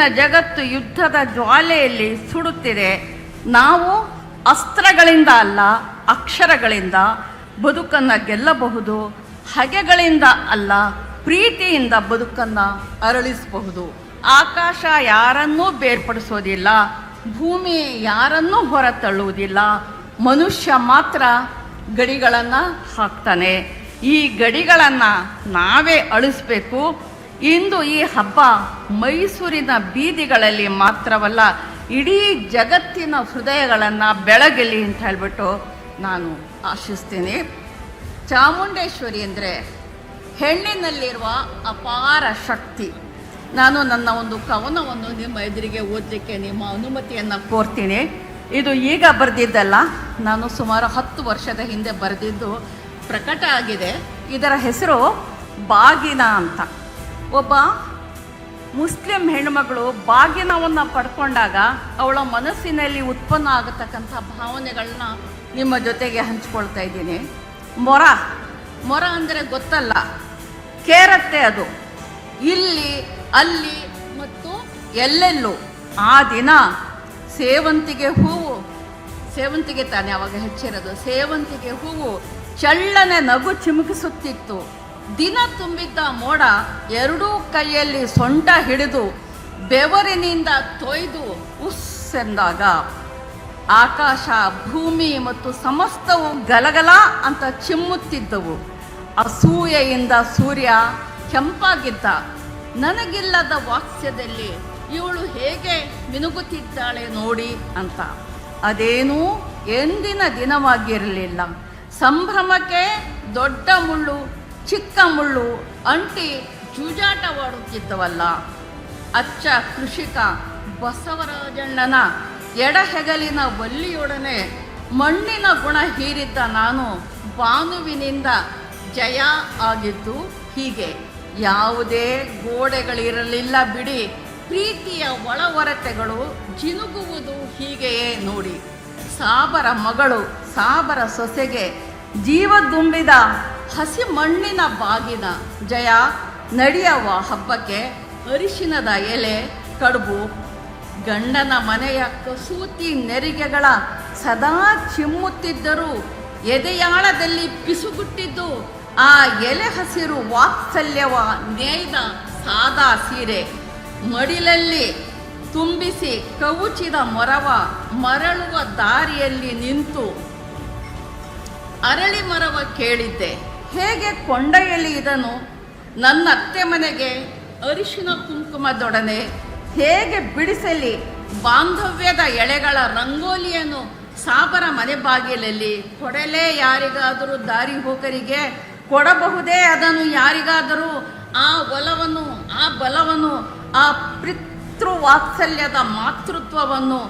ಇಂದಿನ ಜಗತ್ತು ಯುದ್ಧದ ಜ್ವಾಲೆಯಲ್ಲಿ ಸುಡುತ್ತಿದೆ. ನಾವು ಅಸ್ತ್ರಗಳಿಂದ ಅಲ್ಲ, ಅಕ್ಷರಗಳಿಂದ ಬದುಕನ್ನು ಗೆಲ್ಲಬಹುದು, ಹಗೆಗಳಿಂದ ಅಲ್ಲ, ಪ್ರೀತಿಯಿಂದ ಬದುಕನ್ನು ಅರಳಿಸಬಹುದು. ಆಕಾಶ ಯಾರನ್ನೂ ಬೇರ್ಪಡಿಸೋದಿಲ್ಲ, ಭೂಮಿ ಯಾರನ್ನೂ ಹೊರತಳ್ಳುವುದಿಲ್ಲ, ಮನುಷ್ಯ ಮಾತ್ರ ಗಡಿಗಳನ್ನು ಹಾಕ್ತಾನೆ. ಈ ಗಡಿಗಳನ್ನು ನಾವೇ ಅಳಿಸ್ಬೇಕು ಇಂದು ಈ ಹಬ್ಬ ಮೈಸೂರಿನ ಬೀದಿಗಳಲ್ಲಿ ಮಾತ್ರವಲ್ಲ, ಇಡೀ ಜಗತ್ತಿನ ಹೃದಯಗಳನ್ನು ಬೆಳಗಲಿ ಅಂತ ಹೇಳ್ಬಿಟ್ಟು ನಾನು ಆಶಿಸ್ತೀನಿ. ಚಾಮುಂಡೇಶ್ವರಿ ಅಂದರೆ ಹೆಣ್ಣಿನಲ್ಲಿರುವ ಅಪಾರ ಶಕ್ತಿ. ನಾನು ನನ್ನ ಒಂದು ಕವನವನ್ನು ನಿಮ್ಮ ಎದುರಿಗೆ ಓದಲಿಕ್ಕೆ ನಿಮ್ಮ ಅನುಮತಿಯನ್ನು ಕೋರ್ತೀನಿ. ಇದು ಈಗ ಬರೆದಿದ್ದಲ್ಲ, ನಾನು ಸುಮಾರು ಹತ್ತು ವರ್ಷದ ಹಿಂದೆ ಬರೆದಿದ್ದು ಪ್ರಕಟ ಆಗಿದೆ. ಇದರ ಹೆಸರು ಬಾಗಿನ ಅಂತ. ಒಬ್ಬ ಮುಸ್ಲಿಂ ಹೆಣ್ಮಗಳು ಭಾಗ್ಯನವನ್ನು ಪಡ್ಕೊಂಡಾಗ ಅವಳ ಮನಸ್ಸಿನಲ್ಲಿ ಉತ್ಪನ್ನ ಆಗತಕ್ಕಂಥ ಭಾವನೆಗಳನ್ನ ನಿಮ್ಮ ಜೊತೆಗೆ ಹಂಚ್ಕೊಳ್ತಾ ಇದ್ದೀನಿ. ಮೊರ ಮೊರ ಅಂದರೆ ಗೊತ್ತಲ್ಲ, ಕೇರತ್ತೆ ಅದು. ಇಲ್ಲಿ, ಅಲ್ಲಿ ಮತ್ತು ಎಲ್ಲೆಲ್ಲೂ ಆ ದಿನ ಸೇವಂತಿಗೆ ಹೂವು, ಸೇವಂತಿಗೆ ತಾನೇ ಅವಾಗ ಹೆಚ್ಚಿರೋದು, ಸೇವಂತಿಗೆ ಹೂವು ಚಳ್ಳನೆ ನಗು ಚಿಮುಕಿಸುತ್ತಿತ್ತು. ದಿನ ತುಂಬಿದ್ದ ಮೋಡ ಎರಡೂ ಕೈಯಲ್ಲಿ ಸೊಂಟ ಹಿಡಿದು ಬೆವರಿನಿಂದ ತೊಯ್ದು ಉಸ್ ಎಂದಾಗ ಆಕಾಶ, ಭೂಮಿ ಮತ್ತು ಸಮಸ್ತವು ಗಲಗಲ ಅಂತ ಚಿಮ್ಮುತ್ತಿದ್ದವು. ಅಸೂಯೆಯಿಂದ ಸೂರ್ಯ ಕೆಂಪಾಗಿದ್ದ. ನನಗಿಲ್ಲದ ವಾಕ್ಯದಲ್ಲಿ ಇವಳು ಹೇಗೆ ಮಿನುಗುತ್ತಿದ್ದಾಳೆ ನೋಡಿ ಅಂತ. ಅದೇನೂ ಎಂದಿನ ದಿನವಾಗಿರಲಿಲ್ಲ. ಸಂಭ್ರಮಕ್ಕೆ ದೊಡ್ಡ ಮುಳ್ಳು ಚಿಕ್ಕ ಮುಳ್ಳು ಅಂಟಿ ಜೂಜಾಟವಾಡುತ್ತಿದ್ದವಲ್ಲ. ಅಚ್ಚ ಕೃಷಿಕ ಬಸವರಾಜಣ್ಣನ ಎಡಹೆಗಲಿನ ಬಲ್ಲಿಯೊಡನೆ ಮಣ್ಣಿನ ಗುಣ ಹೀರಿದ್ದ ನಾನು ಬಾನುವಿನಿಂದ ಜಯ ಆಗಿದ್ದು ಹೀಗೆ. ಯಾವುದೇ ಗೋಡೆಗಳಿರಲಿಲ್ಲ ಬಿಡಿ. ಪ್ರೀತಿಯ ಒಳವರತೆಗಳು ಜಿನುಗುವುದು ಹೀಗೆಯೇ ನೋಡಿ. ಸಾಬರ ಮಗಳು ಸಾಬರ ಸೊಸೆಗೆ ಜೀವ ತುಂಬಿದ ಹಸಿ ಮಣ್ಣಿನ ಬಾಗಿನ ಜಯ ನಡೆಯುವ ಹಬ್ಬಕ್ಕೆ ಅರಿಶಿನದ ಎಲೆ, ಕಡುಬು, ಗಂಡನ ಮನೆಯ ಕಸೂತಿ ನೆರಿಗೆಗಳ ಸದಾ ಚಿಮ್ಮುತ್ತಿದ್ದರೂ ಎದೆಯಾಳದಲ್ಲಿ ಪಿಸುಗುಟ್ಟಿದ್ದು ಆ ಎಲೆ ಹಸಿರು ವಾತ್ಸಲ್ಯವ ನೇಯ್ದ ಸಾದಾ ಸೀರೆ. ಮಡಿಲಲ್ಲಿ ತುಂಬಿಸಿ ಕವುಚಿದ ಮೊರವ ಮರಳುವ ದಾರಿಯಲ್ಲಿ ನಿಂತು ಅರಳಿ ಮರವ ಕೇಳಿದ್ದೆ. ಹೇಗೆ ಕೊಂಡೊಯ್ಯಲಿ ಇದನು ನನ್ನ ಅತ್ತೆ ಮನೆಗೆ ಅರಿಶಿನ ಕುಂಕುಮದೊಡನೆ ಹೇಗೆ ಬಿಡಿಸಲಿ? ಬಾಂಧವ್ಯದ ಎಳೆಗಳ ರಂಗೋಲಿಯನ್ನು ಸಾಬರ ಮನೆ ಬಾಗಿಲಲ್ಲಿ ಕೊಡಲೇ ಯಾರಿಗಾದರೂ ದಾರಿ ಹೋಕರಿಗೆ ಕೊಡಬಹುದೇ ಅದನ್ನು ಯಾರಿಗಾದರೂ? ಆ ಒಲವನ್ನು, ಆ ಬಲವನ್ನು, ಆ ಪಿತೃವಾತ್ಸಲ್ಯದ ಮಾತೃತ್ವವನ್ನು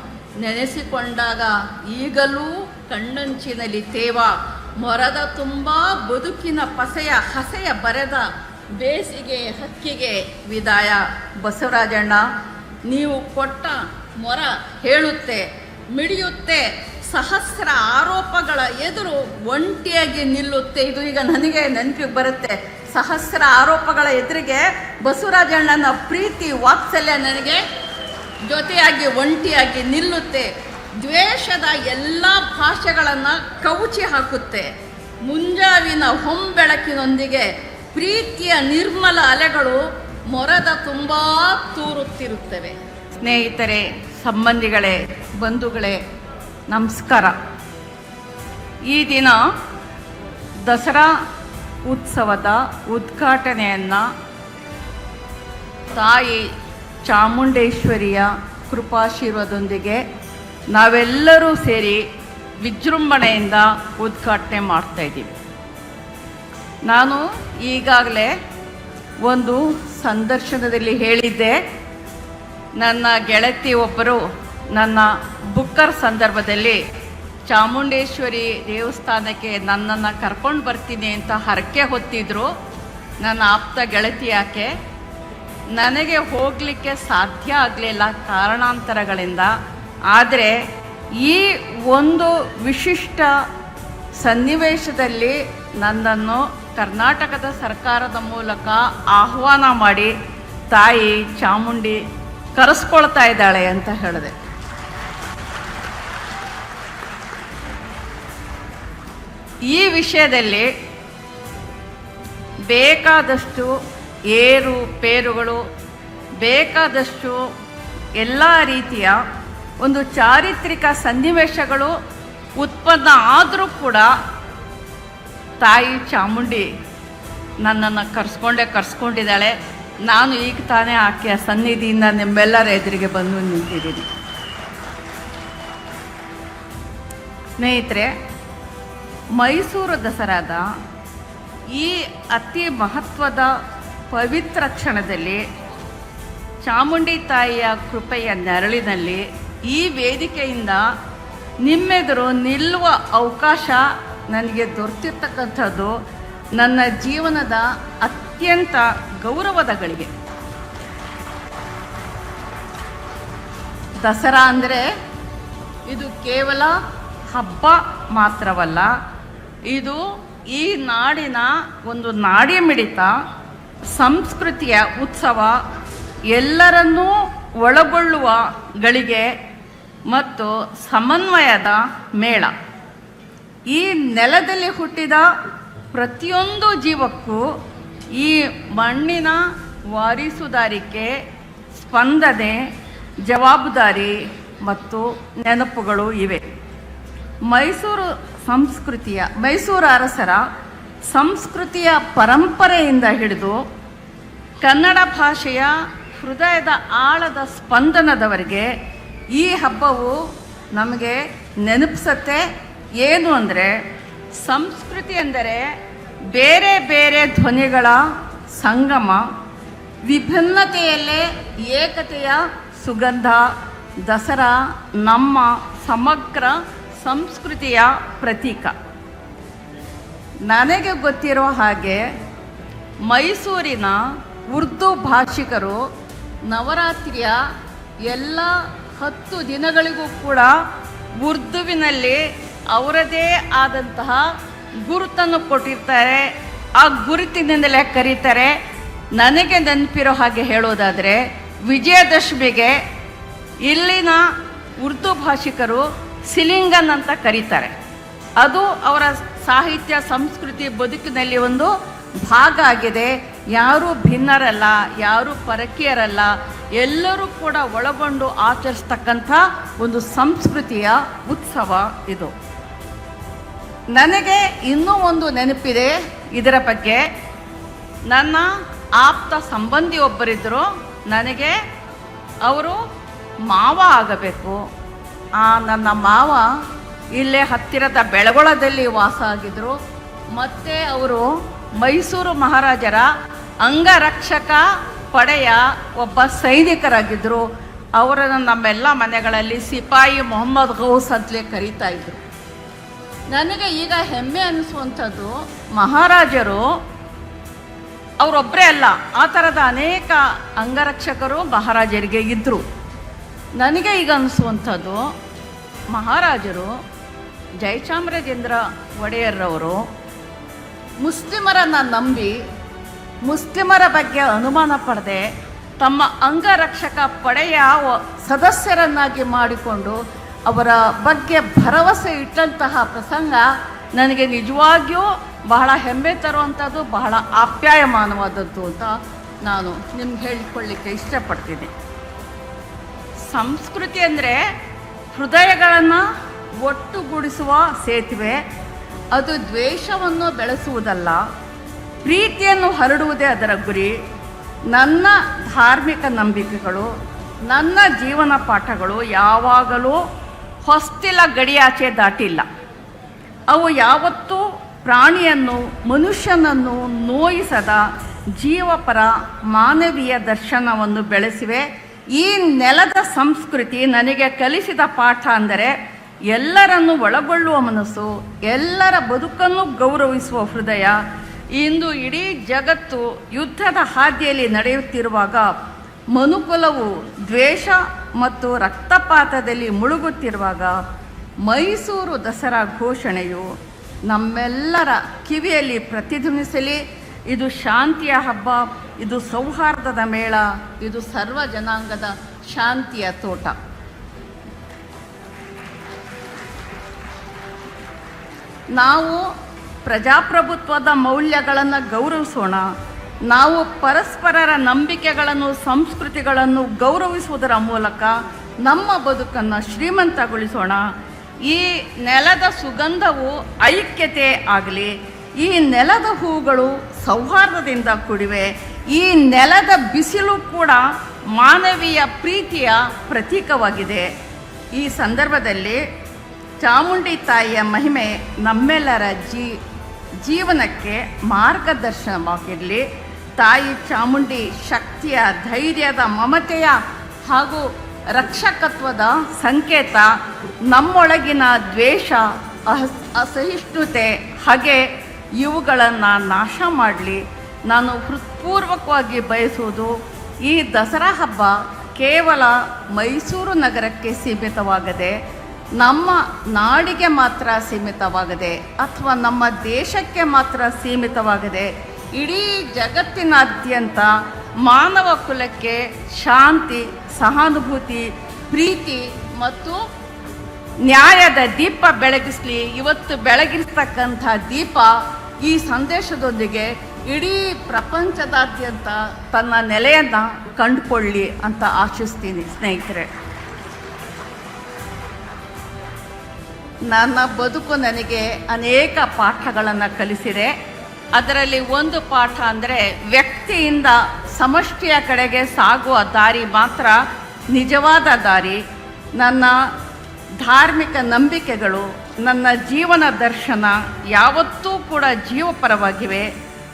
ನೆನೆಸಿಕೊಂಡಾಗ ಈಗಲೂ ಕಣ್ಣಂಚಿನಲ್ಲಿ ತೇವ. ಮೊರದ ತುಂಬ ಬದುಕಿನ ಪಸೆಯ ಹಸೆಯ ಬರೆದ ಬೇಸಿಗೆ ಹಕ್ಕಿಗೆ ವಿದಾಯ. ಬಸವರಾಜಣ್ಣ, ನೀವು ಕೊಟ್ಟ ಮೊರ ಹೇಳುತ್ತೆ, ಮಿಡಿಯುತ್ತೆ, ಸಹಸ್ರ ಆರೋಪಗಳ ಎದುರು ಒಂಟಿಯಾಗಿ ನಿಲ್ಲುತ್ತೆ. ಇದು ಈಗ ನನಗೆ ನೆನಪಿಗೆ ಬರುತ್ತೆ. ಸಹಸ್ರ ಆರೋಪಗಳ ಎದುರಿಗೆ ಬಸವರಾಜಣ್ಣನ ಪ್ರೀತಿ ವಾತ್ಸಲ್ಯ ನನಗೆ ಜೊತೆಯಾಗಿ ಒಂಟಿಯಾಗಿ ನಿಲ್ಲುತ್ತೆ. ದ್ವೇಷದ ಎಲ್ಲ ಭಾಷೆಗಳನ್ನು ಕವುಚಿ ಹಾಕುತ್ತೆ. ಮುಂಜಾವಿನ ಹೊಂಬೆಳಕಿನೊಂದಿಗೆ ಪ್ರೀತಿಯ ನಿರ್ಮಲ ಅಲೆಗಳು ಮೊರದ ತುಂಬ ತೂರುತ್ತಿರುತ್ತವೆ. ಸ್ನೇಹಿತರೆ, ಸಂಬಂಧಿಗಳೇ, ಬಂಧುಗಳೇ, ನಮಸ್ಕಾರ. ಈ ದಿನ ದಸರಾ ಉತ್ಸವದ ಉದ್ಘಾಟನೆಯನ್ನು ತಾಯಿ ಚಾಮುಂಡೇಶ್ವರಿಯ ಕೃಪಾಶೀರ್ವದೊಂದಿಗೆ ನಾವೆಲ್ಲರೂ ಸೇರಿ ವಿಜೃಂಭಣೆಯಿಂದ ಉದ್ಘಾಟನೆ ಮಾಡ್ತಾ ಇದ್ದೀವಿ. ನಾನು ಈಗಾಗಲೇ ಒಂದು ಸಂದರ್ಶನದಲ್ಲಿ ಹೇಳಿದ್ದೆ, ನನ್ನ ಗೆಳತಿ ಒಬ್ಬರು ನನ್ನ ಬುಕ್ಕರ್ ಸಂದರ್ಭದಲ್ಲಿ ಚಾಮುಂಡೇಶ್ವರಿ ದೇವಸ್ಥಾನಕ್ಕೆ ನನ್ನನ್ನು ಕರ್ಕೊಂಡು ಬರ್ತೀನಿ ಅಂತ ಹರಕೆ ಹೊತ್ತಿದ್ರು. ನನ್ನ ಆಪ್ತ ಗೆಳತಿ ಯಾಕೆ? ನನಗೆ ಹೋಗಲಿಕ್ಕೆ ಸಾಧ್ಯ ಆಗಲಿಲ್ಲ ಕಾರಣಾಂತರಗಳಿಂದ. ಆದರೆ ಈ ಒಂದು ವಿಶಿಷ್ಟ ಸನ್ನಿವೇಶದಲ್ಲಿ ನನ್ನನ್ನು ಕರ್ನಾಟಕದ ಸರ್ಕಾರದ ಮೂಲಕ ಆಹ್ವಾನ ಮಾಡಿ ತಾಯಿ ಚಾಮುಂಡಿ ಕರೆಸ್ಕೊಳ್ತಾ ಇದ್ದಾಳೆ ಅಂತ ಹೇಳಿದೆ. ಈ ವಿಷಯದಲ್ಲಿ ಬೇಕಾದಷ್ಟು ಏರು, ಪೇರುಗಳು, ಬೇಕಾದಷ್ಟು ಎಲ್ಲ ರೀತಿಯ ಒಂದು ಚಾರಿತ್ರಿಕ ಸನ್ನಿವೇಶಗಳು ಉತ್ಪನ್ನ ಆದರೂ ಕೂಡ ತಾಯಿ ಚಾಮುಂಡಿ ನನ್ನನ್ನು ಕರ್ಸ್ಕೊಂಡೇ ಕರ್ಸ್ಕೊಂಡಿದ್ದಾಳೆ. ನಾನು ಈಗ ತಾನೇ ಆಕೆಯ ಸನ್ನಿಧಿಯಿಂದ ನಿಮ್ಮೆಲ್ಲರ ಎದುರಿಗೆ ಬಂದು ನಿಂತಿದ್ದೀನಿ. ಸ್ನೇಹಿತರೆ, ಮೈಸೂರು ದಸರಾದ ಈ ಅತಿ ಮಹತ್ವದ ಪವಿತ್ರ ಕ್ಷಣದಲ್ಲಿ ಚಾಮುಂಡಿ ತಾಯಿಯ ಕೃಪೆಯ ನೆರಳಿನಲ್ಲಿ ಈ ವೇದಿಕೆಯಿಂದ ನಿಮ್ಮೆದುರು ನಿಲ್ಲುವ ಅವಕಾಶ ನನಗೆ ದೊರೆತಿರ್ತಕ್ಕಂಥದ್ದು ನನ್ನ ಜೀವನದ ಅತ್ಯಂತ ಗೌರವದ ಗಳಿಗೆ ದಸರಾ ಅಂದರೆ ಇದು ಕೇವಲ ಹಬ್ಬ ಮಾತ್ರವಲ್ಲ, ಇದು ಈ ನಾಡಿನ ಒಂದು ನಾಡಿ ಮಿಡಿತ, ಸಂಸ್ಕೃತಿಯ ಉತ್ಸವ ಎಲ್ಲರನ್ನೂ ಒಳಗೊಳ್ಳುವ ಗಳಿಗೆ ಮತ್ತು ಸಮನ್ವಯದ ಮೇಳ. ಈ ನೆಲದಲ್ಲಿ ಹುಟ್ಟಿದ ಪ್ರತಿಯೊಂದು ಜೀವಕ್ಕೂ ಈ ಮಣ್ಣಿನ ವಾರಿಸುದಾರಿಕೆ, ಸ್ಪಂದನೆ, ಜವಾಬ್ದಾರಿ ಮತ್ತು ನೆನಪುಗಳು ಇವೆ. ಮೈಸೂರು ಸಂಸ್ಕೃತಿಯ, ಮೈಸೂರು ಅರಸರ ಸಂಸ್ಕೃತಿಯ ಪರಂಪರೆಯಿಂದ ಹಿಡಿದು ಕನ್ನಡ ಭಾಷೆಯ ಹೃದಯದ ಆಳದ ಸ್ಪಂದನದವರೆಗೆ ಈ ಹಬ್ಬವು ನಮಗೆ ನೆನಪಿಸತ್ತೆ ಏನು ಅಂದರೆ ಸಂಸ್ಕೃತಿ ಅಂದರೆ ಬೇರೆ ಬೇರೆ ಧ್ವನಿಗಳ ಸಂಗಮ, ವಿಭಿನ್ನತೆಯಲ್ಲೇ ಏಕತೆಯ ಸುಗಂಧ, ದಸರಾ, ನಮ್ಮ ಸಮಗ್ರ ಸಂಸ್ಕೃತಿಯ ಪ್ರತೀಕ. ನನಗೆ ಗೊತ್ತಿರೋ ಹಾಗೆ ಮೈಸೂರಿನ ಉರ್ದು ಭಾಷಿಕರು ನವರಾತ್ರಿಯ ಎಲ್ಲ ಹತ್ತು ದಿನಗಳಿಗೂ ಕೂಡ ಉರ್ದುವಿನಲ್ಲಿ ಅವರದೇ ಆದಂತಹ ಗುರುತನ್ನು ಕೊಟ್ಟಿರ್ತಾರೆ. ಆ ಗುರುತಿನಿಂದಲೇ ಕರೀತಾರೆ. ನನಗೆ ನೆನಪಿರೋ ಹಾಗೆ ಹೇಳೋದಾದರೆ, ವಿಜಯದಶಮಿಗೆ ಇಲ್ಲಿನ ಉರ್ದು ಭಾಷಿಕರು ಸಿಲಿಂಗನ್ ಅಂತ ಕರೀತಾರೆ. ಅದು ಅವರ ಸಾಹಿತ್ಯ, ಸಂಸ್ಕೃತಿ ಬದುಕಿನಲ್ಲಿ ಒಂದು ಭಾಗ ಆಗಿದೆ. ಯಾರೂ ಭಿನ್ನರಲ್ಲ, ಯಾರೂ ಪರಕೀಯರಲ್ಲ. ಎಲ್ಲರೂ ಕೂಡ ಒಳಗೊಂಡು ಆಚರಿಸ್ತಕ್ಕಂಥ ಒಂದು ಸಂಸ್ಕೃತಿಯ ಉತ್ಸವ ಇದು. ನನಗೆ ಇನ್ನೂ ಒಂದು ನೆನಪಿದೆ ಇದರ ಬಗ್ಗೆ. ನನ್ನ ಆಪ್ತ ಸಂಬಂಧಿ ಒಬ್ಬರಿದ್ದರು ನನಗೆ ಅವರು ಮಾವ ಆಗಬೇಕು. ಆ ನನ್ನ ಮಾವ ಇಲ್ಲೇ ಹತ್ತಿರದ ಬೆಳಗೊಳದಲ್ಲಿ ವಾಸ ಆಗಿದ್ದರು ಮತ್ತು ಅವರು ಮೈಸೂರು ಮಹಾರಾಜರ ಅಂಗರಕ್ಷಕ ಪಡೆಯ ಒಬ್ಬ ಸೈನಿಕರಾಗಿದ್ದರು ಅವರನ್ನು ನಮ್ಮೆಲ್ಲ ಮನೆಗಳಲ್ಲಿ ಸಿಪಾಯಿ ಮೊಹಮ್ಮದ್ ಗೌಸ್ ಅಂತಲೇ ಕರೀತಾ ಇದ್ರು. ನನಗೆ ಈಗ ಹೆಮ್ಮೆ ಅನಿಸುವಂಥದ್ದು, ಮಹಾರಾಜರು ಅವರೊಬ್ಬರೇ ಅಲ್ಲ, ಆ ಥರದ ಅನೇಕ ಅಂಗರಕ್ಷಕರು ಮಹಾರಾಜರಿಗೆ ಇದ್ದರು ನನಗೆ ಈಗ ಅನಿಸುವಂಥದ್ದು, ಮಹಾರಾಜರು ಜಯಚಾಮರಾಜೇಂದ್ರ ಒಡೆಯರ್ರವರು ಮುಸ್ಲಿಮರನ್ನು ನಂಬಿ ಮುಸ್ಲಿಮರ ಬಗ್ಗೆ ಅನುಮಾನ ಪಡೆದೆ ತಮ್ಮ ಅಂಗರಕ್ಷಕ ಪಡೆಯ ಸದಸ್ಯರನ್ನಾಗಿ ಮಾಡಿಕೊಂಡು ಅವರ ಬಗ್ಗೆ ಭರವಸೆ ಇಟ್ಟಂತಹ ಪ್ರಸಂಗ ನನಗೆ ನಿಜವಾಗಿಯೂ ಬಹಳ ಹೆಮ್ಮೆ ತರುವಂಥದ್ದು, ಬಹಳ ಆಪ್ಯಾಯಮಾನವಾದದ್ದು ಅಂತ ನಾನು ನಿಮ್ಗೆ ಹೇಳಿಕೊಳ್ಳಿಕ್ಕೆ ಇಷ್ಟಪಡ್ತೀನಿ. ಸಂಸ್ಕೃತಿ ಅಂದರೆ ಹೃದಯಗಳನ್ನು ಒಟ್ಟುಗೂಡಿಸುವ ಸೇತುವೆ. ಅದು ದ್ವೇಷವನ್ನು ಬೆಳೆಸುವುದಲ್ಲ. ಪ್ರೀತಿಯನ್ನು ಹರಡುವುದೇ ಅದರ ಗುರಿ. ನನ್ನ ಧಾರ್ಮಿಕ ನಂಬಿಕೆಗಳು, ನನ್ನ ಜೀವನ ಪಾಠಗಳು ಯಾವಾಗಲೂ ಹೊಸ್ತಿಲ ಗಡಿಯಾಚೆ ದಾಟಿಲ್ಲ. ಅವು ಯಾವತ್ತೂ ಪ್ರಾಣಿಯನ್ನು, ಮನುಷ್ಯನನ್ನು ನೋಯಿಸದ ಜೀವಪರ ಮಾನವೀಯ ದರ್ಶನವನ್ನು ಬೆಳೆಸಿವೆ. ಈ ನೆಲದ ಸಂಸ್ಕೃತಿ ನನಗೆ ಕಲಿಸಿದ ಪಾಠ ಅಂದರೆ ಎಲ್ಲರನ್ನು ಒಳಗೊಳ್ಳುವ ಮನಸ್ಸು, ಎಲ್ಲರ ಬದುಕನ್ನು ಗೌರವಿಸುವ ಹೃದಯ ಇಂದು ಇಡೀ ಜಗತ್ತು ಯುದ್ಧದ ಹಾದಿಯಲ್ಲಿ ನಡೆಯುತ್ತಿರುವಾಗ ಮನುಕುಲವು ದ್ವೇಷ ಮತ್ತು ರಕ್ತಪಾತದಲ್ಲಿ ಮುಳುಗುತ್ತಿರುವಾಗ ಮೈಸೂರು ದಸರಾ ಘೋಷಣೆಯು ನಮ್ಮೆಲ್ಲರ ಕಿವಿಯಲ್ಲಿ ಪ್ರತಿಧ್ವನಿಸಲಿ, ಇದು ಶಾಂತಿಯ ಹಬ್ಬ, ಇದು ಸೌಹಾರ್ದದ ಮೇಳ, ಇದು ಸರ್ವ ಜನಾಂಗದ ಶಾಂತಿಯ ತೋಟ. ನಾವು ಪ್ರಜಾಪ್ರಭುತ್ವದ ಮೌಲ್ಯಗಳನ್ನು ಗೌರವಿಸೋಣ. ನಾವು ಪರಸ್ಪರರ ನಂಬಿಕೆಗಳನ್ನು, ಸಂಸ್ಕೃತಿಗಳನ್ನು ಗೌರವಿಸುವುದರ ಮೂಲಕ ನಮ್ಮ ಬದುಕನ್ನು ಶ್ರೀಮಂತಗೊಳಿಸೋಣ. ಈ ನೆಲದ ಸುಗಂಧವು ಐಕ್ಯತೆ ಆಗಲಿ, ಈ ನೆಲದ ಹೂಗಳು ಸೌಹಾರ್ದದಿಂದ ಕೂಡಿವೆ, ಈ ನೆಲದ ಬಿಸಿಲು ಕೂಡ ಮಾನವೀಯ ಪ್ರೀತಿಯ ಪ್ರತೀಕವಾಗಿದೆ. ಈ ಸಂದರ್ಭದಲ್ಲಿ ಚಾಮುಂಡಿ ತಾಯಿಯ ಮಹಿಮೆ ನಮ್ಮೆಲ್ಲರ ಜೀ ಜೀವನಕ್ಕೆ ಮಾರ್ಗದರ್ಶನವಾಗಿರಲಿ. ತಾಯಿ ಚಾಮುಂಡಿ ಶಕ್ತಿಯ ಧೈರ್ಯದ ಮಮತೆಯ ಹಾಗೂ ರಕ್ಷಕತ್ವದ ಸಂಕೇತ, ನಮ್ಮೊಳಗಿನ ದ್ವೇಷ ಅಸಹಿಷ್ಣುತೆ, ಹಾಗೆ, ಇವುಗಳನ್ನು ನಾಶ ಮಾಡಲಿ. ನಾನು ಹೃತ್ಪೂರ್ವಕವಾಗಿ ಬಯಸುವುದು ಈ ದಸರಾ ಹಬ್ಬ ಕೇವಲ ಮೈಸೂರು ನಗರಕ್ಕೆ ಸೀಮಿತವಾಗದೆ ನಮ್ಮ ನಾಡಿಗೆ ಮಾತ್ರ ಸೀಮಿತವಾಗದೆ ಅಥವಾ ನಮ್ಮ ದೇಶಕ್ಕೆ ಮಾತ್ರ ಸೀಮಿತವಾಗದೆ ಇಡೀ ಜಗತ್ತಿನಾದ್ಯಂತ ಮಾನವ ಕುಲಕ್ಕೆ ಶಾಂತಿ, ಸಹಾನುಭೂತಿ, ಪ್ರೀತಿ ಮತ್ತು ನ್ಯಾಯದ ದೀಪ ಬೆಳಗಿಸಲಿ, ಇವತ್ತು ಬೆಳಗಿರ್ತಕ್ಕಂಥ ದೀಪ ಈ ಸಂದೇಶದೊಂದಿಗೆ ಇಡೀ ಪ್ರಪಂಚದಾದ್ಯಂತ ತನ್ನ ನೆಲೆಯನ್ನು ಕಂಡುಕೊಳ್ಳಿ ಅಂತ ಆಶಿಸ್ತೀನಿ ಸ್ನೇಹಿತರೆ. ನನ್ನ ಬದುಕು ನನಗೆ ಅನೇಕ ಪಾಠಗಳನ್ನು ಕಲಿಸಿದೆ. ಅದರಲ್ಲಿ ಒಂದು ಪಾಠ ಅಂದರೆ ವ್ಯಕ್ತಿಯಿಂದ ಸಮಷ್ಟಿಯ ಕಡೆಗೆ ಸಾಗುವ ದಾರಿ ಮಾತ್ರ ನಿಜವಾದ ದಾರಿ. ನನ್ನ ಧಾರ್ಮಿಕ ನಂಬಿಕೆಗಳು, ನನ್ನ ಜೀವನ ದರ್ಶನ ಯಾವತ್ತೂ ಕೂಡ ಜೀವಪರವಾಗಿವೆ.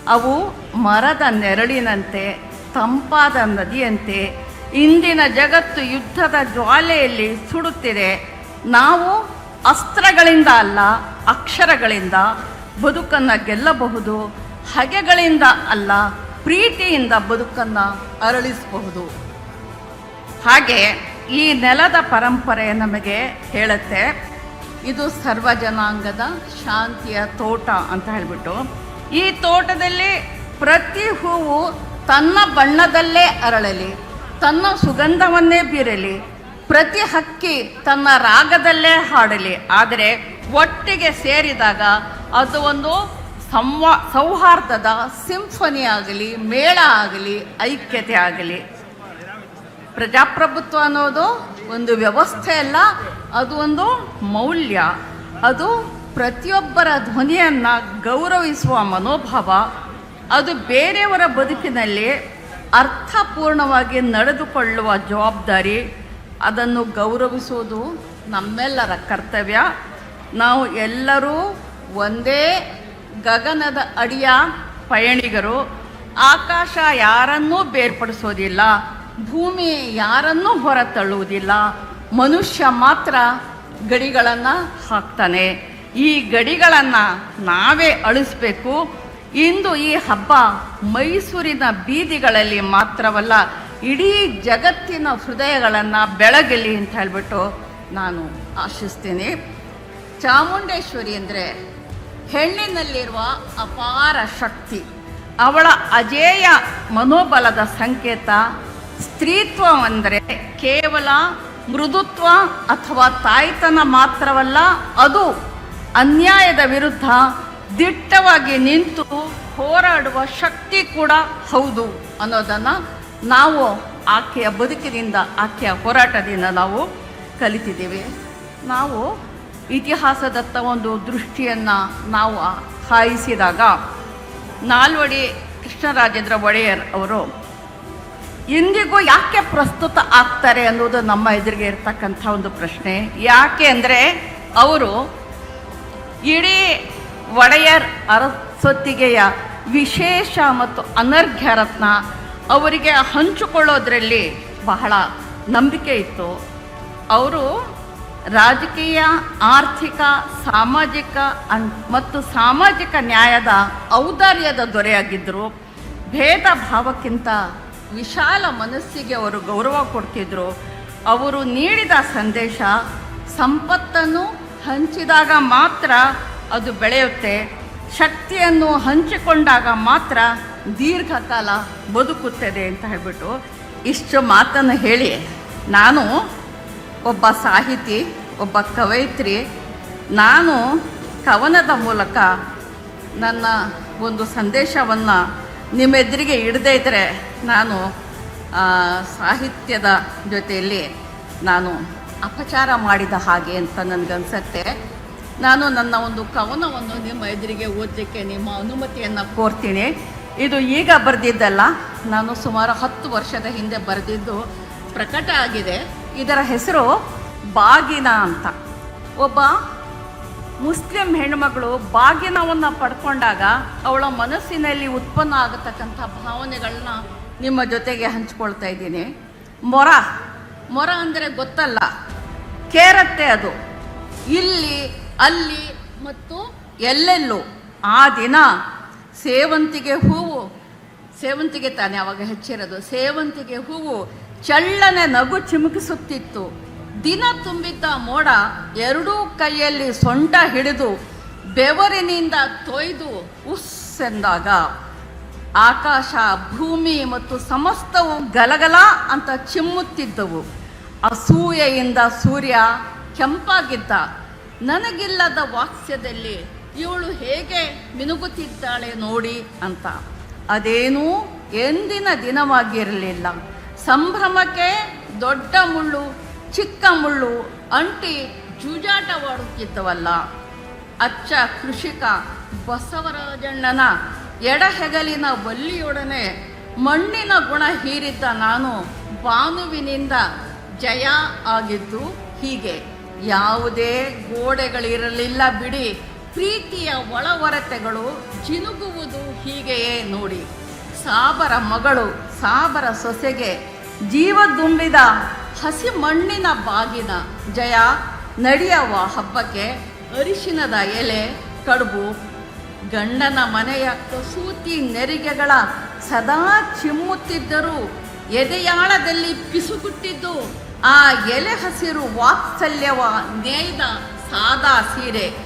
ಅವು ಮರದ ನೆರಳಿನಂತೆ, ತಂಪಾದ ನದಿಯಂತೆ, ಇಂದಿನ ಜಗತ್ತು ಯುದ್ಧದ ಜ್ವಾಲೆಯಲ್ಲಿ ಸುಡುತ್ತಿದೆ. ನಾವು ಅಸ್ತ್ರಗಳಿಂದ ಅಲ್ಲ, ಅಕ್ಷರಗಳಿಂದ ಬದುಕನ್ನು ಗೆಲ್ಲಬಹುದು, ಹಗೆಗಳಿಂದ ಅಲ್ಲ, ಪ್ರೀತಿಯಿಂದ ಬದುಕನ್ನು ಅರಳಿಸಬಹುದು. ಹಾಗೆ ಈ ನೆಲದ ಪರಂಪರೆ ನಮಗೆ ಹೇಳುತ್ತೆ. ಇದು ಸರ್ವ ಜನಾಂಗದ ಶಾಂತಿಯ ತೋಟ ಅಂತ ಹೇಳಿಬಿಟ್ಟು, ಈ ತೋಟದಲ್ಲಿ ಪ್ರತಿ ಹೂವು ತನ್ನ ಬಣ್ಣದಲ್ಲೇ ಅರಳಲಿ, ತನ್ನ ಸುಗಂಧವನ್ನೇ ಬೀರಲಿ ಪ್ರತಿ ಹಕ್ಕಿ ತನ್ನ ರಾಗದಲ್ಲೇ ಹಾಡಲಿ. ಆದರೆ ಒಟ್ಟಿಗೆ ಸೇರಿದಾಗ ಅದು ಒಂದು ಸಂವಾ, ಸೌಹಾರ್ದದ ಸಿಂಫನಿ ಆಗಲಿ, ಮೇಳ ಆಗಲಿ, ಐಕ್ಯತೆ ಆಗಲಿ. ಪ್ರಜಾಪ್ರಭುತ್ವ ಅನ್ನೋದು ಒಂದು ವ್ಯವಸ್ಥೆ ಅಲ್ಲ, ಅದು ಒಂದು ಮೌಲ್ಯ. ಅದು ಪ್ರತಿಯೊಬ್ಬರ ಧ್ವನಿಯನ್ನು ಗೌರವಿಸುವ ಮನೋಭಾವ. ಅದು ಬೇರೆಯವರ ಬದುಕಿನಲ್ಲಿ ಅರ್ಥಪೂರ್ಣವಾಗಿ ನಡೆದುಕೊಳ್ಳುವ ಜವಾಬ್ದಾರಿ. ಅದನ್ನು ಗೌರವಿಸುವುದು ನಮ್ಮೆಲ್ಲರ ಕರ್ತವ್ಯ. ನಾವು ಎಲ್ಲರೂ ಒಂದೇ ಗಗನದ ಅಡಿಯ ಪಯಣಿಗರು. ಆಕಾಶ ಯಾರನ್ನೂ ಬೇರ್ಪಡಿಸೋದಿಲ್ಲ, ಭೂಮಿ ಯಾರನ್ನೂ ಹೊರತಳ್ಳುವುದಿಲ್ಲ. ಮನುಷ್ಯ ಮಾತ್ರ ಗಡಿಗಳನ್ನು ಹಾಕ್ತಾನೆ. ಈ ಗಡಿಗಳನ್ನು ನಾವೇ ಅಳಿಸ್ಬೇಕು. ಇಂದು ಈ ಹಬ್ಬ ಮೈಸೂರಿನ ಬೀದಿಗಳಲ್ಲಿ ಮಾತ್ರವಲ್ಲ ಇಡೀ ಜಗತ್ತಿನ ಹೃದಯಗಳನ್ನು ಬೆಳಗಲಿ ಅಂತ ಹೇಳಿಬಿಟ್ಟು ನಾನು ಆಶಿಸ್ತೀನಿ. ಚಾಮುಂಡೇಶ್ವರಿ ಅಂದರೆ ಹೆಣ್ಣಿನಲ್ಲಿರುವ ಅಪಾರ ಶಕ್ತಿ. ಅವಳ ಅಜೇಯ ಮನೋಬಲದ ಸಂಕೇತ ಸ್ತ್ರೀತ್ವ ಅಂದರೆ ಕೇವಲ ಮೃದುತ್ವ ಅಥವಾ ತಾಯ್ತನ ಮಾತ್ರವಲ್ಲ, ಅದು ಅನ್ಯಾಯದ ವಿರುದ್ಧ ದಿಟ್ಟವಾಗಿ ನಿಂತು ಹೋರಾಡುವ ಶಕ್ತಿ ಕೂಡ ಹೌದು ಅನ್ನೋದನ್ನು ನಾವು ಆಕೆಯ ಬದುಕಿನಿಂದ, ಆಕೆಯ ಹೋರಾಟದಿಂದ ನಾವು ಕಲಿತಿದ್ದೇವೆ. ನಾವು ಇತಿಹಾಸದತ್ತ ಒಂದು ದೃಷ್ಟಿಯನ್ನು ನಾವು ಹಾಯಿಸಿದಾಗ, ನಾಲ್ವಡಿ ಕೃಷ್ಣರಾಜೇಂದ್ರ ಒಡೆಯರ್ ಅವರು, ಇಂದಿಗೂ ಯಾಕೆ ಪ್ರಸ್ತುತ ಆಗ್ತಾರೆ ಅನ್ನೋದು ನಮ್ಮ ಎದುರಿಗೆ ಇರ್ತಕ್ಕಂಥ ಒಂದು ಪ್ರಶ್ನೆ. ಯಾಕೆ ಅಂದರೆ, ಅವರು ಇಡೀ ಒಡೆಯರ್ ಅರಸೊತ್ತಿಗೆಯ ವಿಶೇಷ ಮತ್ತು ಅನರ್ಘ್ಯ ರತ್ನ ಅವರಿಗೆ ಹಂಚಿಕೊಳ್ಳೋದ್ರಲ್ಲಿ ಬಹಳ ನಂಬಿಕೆ ಇತ್ತು. ಅವರು ರಾಜಕೀಯ, ಆರ್ಥಿಕ, ಸಾಮಾಜಿಕ ಅನ್, ಮತ್ತು ಸಾಮಾಜಿಕ ನ್ಯಾಯದ ಔದಾರ್ಯದ ದೊರೆಯಾಗಿದ್ದರು. ಭೇದ ಭಾವಕ್ಕಿಂತ ವಿಶಾಲ ಮನಸ್ಸಿಗೆ ಅವರು ಗೌರವ ಕೊಡ್ತಿದ್ರು. ಅವರು ನೀಡಿದ ಸಂದೇಶ ಸಂಪತ್ತನ್ನು ಹಂಚಿದಾಗ ಮಾತ್ರ ಅದು ಬೆಳೆಯುತ್ತೆ. ಶಕ್ತಿಯನ್ನು ಹಂಚಿಕೊಂಡಾಗ ಮಾತ್ರ ದೀರ್ಘಕಾಲ ಬದುಕುತ್ತದೆ ಅಂತ ಹೇಳ್ಬಿಟ್ಟು ಇಷ್ಟು ಮಾತನ್ನು ಹೇಳಿ ನಾನು ಒಬ್ಬ ಸಾಹಿತಿ, ಒಬ್ಬ ಕವಯಿತ್ರಿ ನಾನು ಕವನದ ಮೂಲಕ ನನ್ನ ಒಂದು ಸಂದೇಶವನ್ನು ನಿಮ್ಮೆದುರಿಗೆ ಇಡದೇ ಇದ್ದರೆ ನಾನು ಸಾಹಿತ್ಯದ ಜೊತೆಯಲ್ಲಿ ನಾನು ಅಪಚಾರ ಮಾಡಿದ ಹಾಗೆ ಅಂತ ನನಗನ್ಸತ್ತೆ. ನಾನು ನನ್ನ ಒಂದು ಕವನವನ್ನು ನಿಮ್ಮ ಎದುರಿಗೆ ಓದಲಿಕ್ಕೆ ನಿಮ್ಮ ಅನುಮತಿಯನ್ನು ಕೋರ್ತೀನಿ. ಇದು ಈಗ ಬರೆದಿದ್ದಲ್ಲ, ನಾನು ಸುಮಾರು ಹತ್ತು ವರ್ಷದ ಹಿಂದೆ ಬರೆದಿದ್ದು ಪ್ರಕಟ ಆಗಿದೆ. ಇದರ ಹೆಸರು ಬಾಗಿನ ಅಂತ. ಒಬ್ಬ ಮುಸ್ಲಿಂ ಹೆಣ್ಮಗಳು ಬಾಗಿನವನ್ನು ಪಡ್ಕೊಂಡಾಗ ಅವಳ ಮನಸ್ಸಿನಲ್ಲಿ ಉತ್ಪನ್ನ ಆಗತಕ್ಕಂಥ ಭಾವನೆಗಳನ್ನ ನಿಮ್ಮ ಜೊತೆಗೆ ಹಂಚ್ಕೊಳ್ತಾ ಇದ್ದೀನಿ. ಮೊರ ಮೊರ ಅಂದರೆ ಗೊತ್ತಲ್ಲ, ಕೇರತ್ತೆ ಅದು. ಇಲ್ಲಿ, ಅಲ್ಲಿ ಮತ್ತು ಎಲ್ಲೆಲ್ಲೂ ಆ ದಿನ ಸೇವಂತಿಗೆ ಹೂವು, ಸೇವಂತಿಗೆ ತಾನೇ ಅವಾಗ ಹೆಚ್ಚಿರೋದು. ಸೇವಂತಿಗೆ ಹೂವು ಚಳ್ಳನೆ ನಗು ಚಿಮುಕಿಸುತ್ತಿತ್ತು. ದಿನ ತುಂಬಿದ್ದ ಮೋಡ ಎರಡೂ ಕೈಯಲ್ಲಿ ಸೊಂಟ ಹಿಡಿದು ಬೆವರಿನಿಂದ ತೊಯ್ದು ಉಸ್ ಎಂದಾಗ ಆಕಾಶ, ಭೂಮಿ ಮತ್ತು ಸಮಸ್ತವು ಗಲಗಲ ಅಂತ ಚಿಮ್ಮುತ್ತಿದ್ದವು. ಅಸೂಯೆಯಿಂದ ಸೂರ್ಯ ಕೆಂಪಾಗಿದ್ದ. ನನಗಿಲ್ಲದ ವಾಕ್ಸ್ಯದಲ್ಲಿ ಇವಳು ಹೇಗೆ ಮಿನುಗುತ್ತಿದ್ದಾಳೆ ನೋಡಿ ಅಂತ. ಅದೇನೂ ಎಂದಿನ ದಿನವಾಗಿರಲಿಲ್ಲ. ಸಂಭ್ರಮಕ್ಕೆ ದೊಡ್ಡ ಮುಳ್ಳು, ಚಿಕ್ಕ ಮುಳ್ಳು, ಅಂಟಿ ಜೂಜಾಟವಾಡುತ್ತಿದ್ದವಲ್ಲ ಅಚ್ಚ ಕೃಷಿಕ ಬಸವರಾಜಣ್ಣನ ಎಡಹೆಗಲಿನ ಬಲ್ಲಿಯೊಡನೆ ಮಣ್ಣಿನ ಗುಣ ಹೀರಿದ್ದ ನಾನು ಬಾನುವಿನಿಂದ ಜಯ ಆಗಿದ್ದು ಹೀಗೆ. ಯಾವುದೇ ಗೋಡೆಗಳಿರಲಿಲ್ಲ ಬಿಡಿ. ಪ್ರೀತಿಯ ಒಳವರತೆಗಳು ಜಿನುಗುವುದು ಹೀಗೆಯೇ ನೋಡಿ. ಸಾಬರ ಮಗಳು ಸಾಬರ ಸೊಸೆಗೆ ಜೀವ ದುಂಬಿದ ಹಸಿ ಮಣ್ಣಿನ ಬಾಗಿನ ಜಯ ನಡೆಯುವ ಹಬ್ಬಕ್ಕೆ ಅರಿಶಿನದ ಎಲೆ, ಕಡುಬು, ಗಂಡನ ಮನೆಯ ಕಸೂತಿ ನೆರಿಗೆಗಳ ಸದಾ ಚಿಮ್ಮುತ್ತಿದ್ದರೂ ಎದೆಯಾಳದಲ್ಲಿ ಪಿಸುಗುಟ್ಟಿದ್ದು ಆ ಎಲೆ ಹಸಿರು ವಾತ್ಸಲ್ಯವ ನೇಯ್ದ ಸಾದಾ ಸೀರೆ.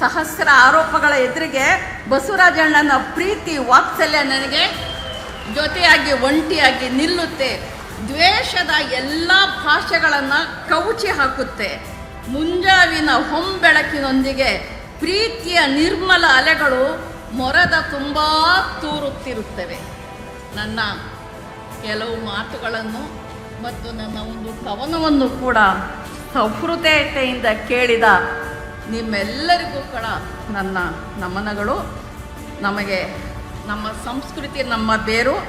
ಸಹಸ್ರ ಆರೋಪಗಳ ಎದುರಿಗೆ ಬಸವರಾಜಣ್ಣನ ಪ್ರೀತಿ ವಾತ್ಸಲ್ಯ ನನಗೆ. ಜೊತೆಯಾಗಿ ಒಂಟಿಯಾಗಿ ನಿಲ್ಲುತ್ತೆ. ದ್ವೇಷದ ಎಲ್ಲ ಭಾಷೆಗಳನ್ನು ಕವುಚಿ ಹಾಕುತ್ತೆ. ಮುಂಜಾವಿನ ಹೊಂಬೆಳಕಿನೊಂದಿಗೆ ಪ್ರೀತಿಯ ನಿರ್ಮಲ ಅಲೆಗಳು ಮೊರದ ತುಂಬ ತೂರುತ್ತಿರುತ್ತವೆ. ನನ್ನ ಕೆಲವು ಮಾತುಗಳನ್ನು ಮತ್ತು ನನ್ನ ಒಂದು ಕವನವನ್ನು ಕೂಡ ಸಹೃದಯತೆಯಿಂದ ಕೇಳಿದ ನಿಮ್ಮೆಲ್ಲರಿಗೂ ಕೂಡ ನನ್ನ ನಮನಗಳು. ನಮಗೆ ನಮ್ಮ ಸಂಸ್ಕೃತಿ ನಮ್ಮ ಬೇರು,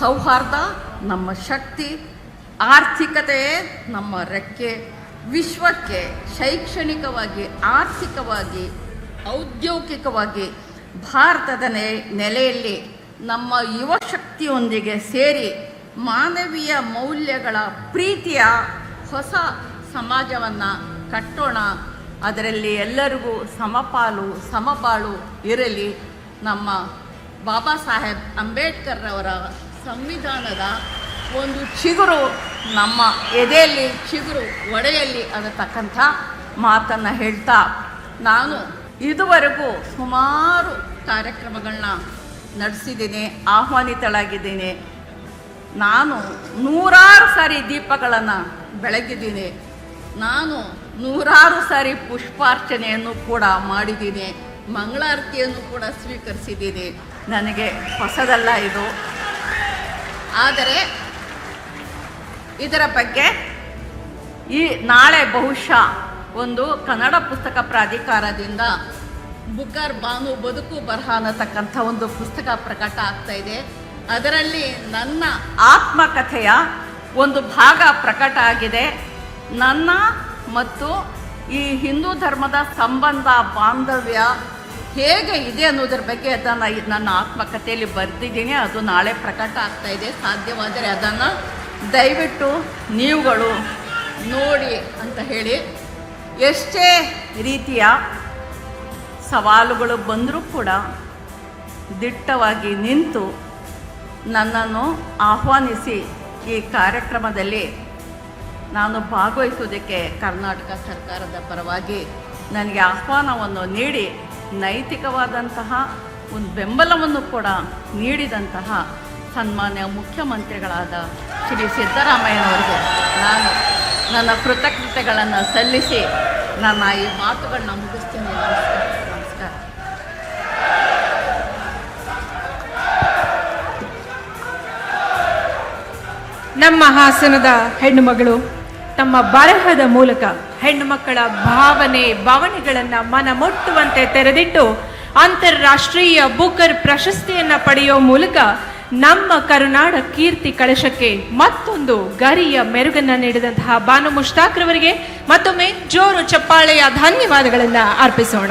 ಸೌಹಾರ್ದ, ನಮ್ಮ ಶಕ್ತಿ, ಆರ್ಥಿಕತೆ, ನಮ್ಮ ರೆಕ್ಕೆ, ವಿಶ್ವಕ್ಕೆ ಶೈಕ್ಷಣಿಕವಾಗಿ, ಆರ್ಥಿಕವಾಗಿ, ಔದ್ಯೋಗಿಕವಾಗಿ ಭಾರತದ ನೆ ನೆಲೆಯಲ್ಲಿ ನಮ್ಮ ಯುವ ಶಕ್ತಿಯೊಂದಿಗೆ ಸೇರಿ ಮಾನವೀಯ ಮೌಲ್ಯಗಳ ಪ್ರೀತಿಯ ಹೊಸ ಸಮಾಜವನ್ನು ಕಟ್ಟೋಣ. ಅದರಲ್ಲಿ ಎಲ್ಲರಿಗೂ ಸಮಪಾಲು, ಸಮಬಾಳು ಇರಲಿ. ನಮ್ಮ ಬಾಬಾ ಸಾಹೇಬ್ ಅಂಬೇಡ್ಕರ್ ಅವರ ಸಂವಿಧಾನದ ಒಂದು ಚಿಗುರು ನಮ್ಮ ಎದೆಯಲ್ಲಿ, ಚಿಗುರು ಒಡೆಯಲ್ಲಿ ಅನ್ನತಕ್ಕಂಥ ಮಾತನ್ನು ಹೇಳ್ತಾ ನಾನು ಇದುವರೆಗೂ ಸುಮಾರು ಕಾರ್ಯಕ್ರಮಗಳನ್ನ ನಡೆಸಿದ್ದೀನಿ, ಆಹ್ವಾನಿತಳಾಗಿದ್ದೀನಿ. ನಾನು ನೂರಾರು ಸಾರಿ ದೀಪಗಳನ್ನು ಬೆಳಗಿದ್ದೀನಿ. ನಾನು ನೂರಾರು ಸಾರಿ ಪುಷ್ಪಾರ್ಚನೆಯನ್ನು ಕೂಡ ಮಾಡಿದ್ದೀನಿ, ಮಂಗಳಾರತಿಯನ್ನು ಕೂಡ ಸ್ವೀಕರಿಸಿದ್ದೀನಿ. ನನಗೆ ಹೊಸದಲ್ಲ ಇದು. ಆದರೆ ಇದರ ಬಗ್ಗೆ ಈ ನಾಳೆ ಬಹುಶಃ ಒಂದು ಕನ್ನಡ ಪುಸ್ತಕ ಪ್ರಾಧಿಕಾರದಿಂದ ಬುಕ್ಕರ್ ಬಾನು ಬದುಕು ಬರಹ ಅನ್ನತಕ್ಕಂಥ ಒಂದು ಪುಸ್ತಕ ಪ್ರಕಟ ಆಗ್ತಾ ಇದೆ. ಅದರಲ್ಲಿ ನನ್ನ ಆತ್ಮಕಥೆಯ ಒಂದು ಭಾಗ ಪ್ರಕಟ ಆಗಿದೆ. ನನ್ನ ಮತ್ತು ಈ ಹಿಂದೂ ಧರ್ಮದ ಸಂಬಂಧ, ಬಾಂಧವ್ಯ ಹೇಗೆ ಇದೆ ಅನ್ನೋದ್ರ ಬಗ್ಗೆ ಅದನ್ನು ನನ್ನ ಆತ್ಮಕಥೆಯಲ್ಲಿ ಬರೆದಿದ್ದೀನಿ. ಅದು ನಾಳೆ ಪ್ರಕಟ ಆಗ್ತಾ ಇದೆ. ಸಾಧ್ಯವಾದರೆ ಅದನ್ನು ದಯವಿಟ್ಟು ನೀವುಗಳು ನೋಡಿ ಅಂತ ಹೇಳಿ. ಎಷ್ಟೇ ರೀತಿಯ ಸವಾಲುಗಳು ಬಂದರೂ ಕೂಡ ದಿಟ್ಟವಾಗಿ ನಿಂತು ನನ್ನನ್ನು ಆಹ್ವಾನಿಸಿ ಈ ಕಾರ್ಯಕ್ರಮದಲ್ಲಿ ನಾನು ಭಾಗವಹಿಸುವುದಕ್ಕೆ ಕರ್ನಾಟಕ ಸರ್ಕಾರದ ಪರವಾಗಿ ನನಗೆ ಆಹ್ವಾನವನ್ನು ನೀಡಿ, ನೈತಿಕವಾದಂತಹ ಒಂದು ಬೆಂಬಲವನ್ನು ಕೂಡ ನೀಡಿದಂತಹ ಸನ್ಮಾನ್ಯ ಮುಖ್ಯಮಂತ್ರಿಗಳಾದ ಶ್ರೀ ಸಿದ್ದರಾಮಯ್ಯನವರಿಗೆ ನಾನು ನನ್ನ ಕೃತಜ್ಞತೆಗಳನ್ನು ಸಲ್ಲಿಸಿ ನನ್ನ ಈ ಮಾತುಗಳನ್ನ ಮುಗಿಸ್ತೀನಿ. ನಮ್ಮ ಹಾಸನದ ಹೆಣ್ಣು ಮಗಳು ತಮ್ಮ ಬರಹದ ಮೂಲಕ ಹೆಣ್ಣು ಮಕ್ಕಳ ಭಾವನೆ, ಭಾವನೆಗಳನ್ನು ಮನ ಮುಟ್ಟುವಂತೆ ತೆರೆದಿಟ್ಟು ಅಂತಾರಾಷ್ಟ್ರೀಯ ಬುಕರ್ ಪ್ರಶಸ್ತಿಯನ್ನ ಪಡೆಯೋ ಮೂಲಕ ನಮ್ಮ ಕರುನಾಡ ಕೀರ್ತಿ ಕಳಶಕ್ಕೆ ಮತ್ತೊಂದು ಗರಿಯ ಮೆರುಗನ್ನು ನೀಡಿದಂತಹ ಬಾನು ಮುಷ್ತಾಕ್ರವರಿಗೆ ಮತ್ತೊಮ್ಮೆ ಜೋರು ಚಪ್ಪಾಳೆಯ ಧನ್ಯವಾದಗಳನ್ನು ಅರ್ಪಿಸೋಣ.